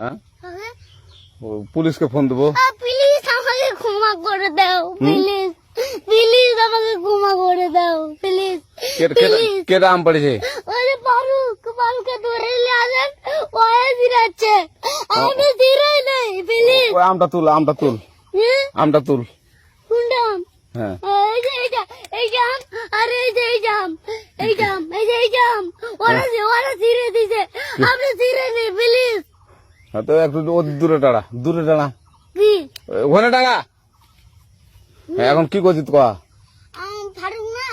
হ্যাঁ? হ্যাঁ ও, পুলিশকে ফোন দেবো। প্লিজ আমাকে ক্ষমা করে দাও প্লিজ প্লিজ আমাকে ক্ষমা করে দাও প্লিজ কে- কে- প্লিজ কেটা আম পড়েছে? ওই যে ফারুক ফারুককে ধরে নিয়ে আসেন ওয়ে দিরাচ্ছে আমি দিরাই নাই প্লিজ ওই আমটা তুল আমটা তুল। আমটা তুল। কুন্ডাম হ্যাঁ। এই যে এই যে এই জাম আরে এই যে এই জাম এই জাম এই যে এই জাম ওরা যে ওরা ছিঁড়ে দিছে। আপনি ছিঁড়ে নেই প্লিজ হ্যাঁ, তো একটু ও দূরে টাড়া দূরে টাড়া ওখানে টাড়া হ্যাঁ, এখন কি করছিস কয়া ফারুক না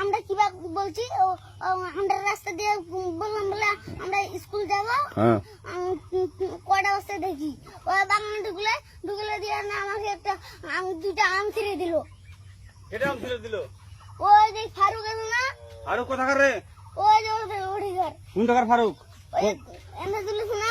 আমরা কিবা বলছি আমরা রাস্তা দিয়ে বললাম বলে আমরা স্কুল যাব। হ্যাঁ। কটা বস্তা দেখি? ও বাগানে ঢুকলে ঢুকলে দিয়ে না আমাকে একটা আম দুটা আম ছিঁড়ে দিল। এটা আম ছেড়ে দিল? ওই যে ফারুক আছে না। ফারুক কোথাকার রে? ওই যে ঘর। কোন ফারুক? এনে তুলিস না?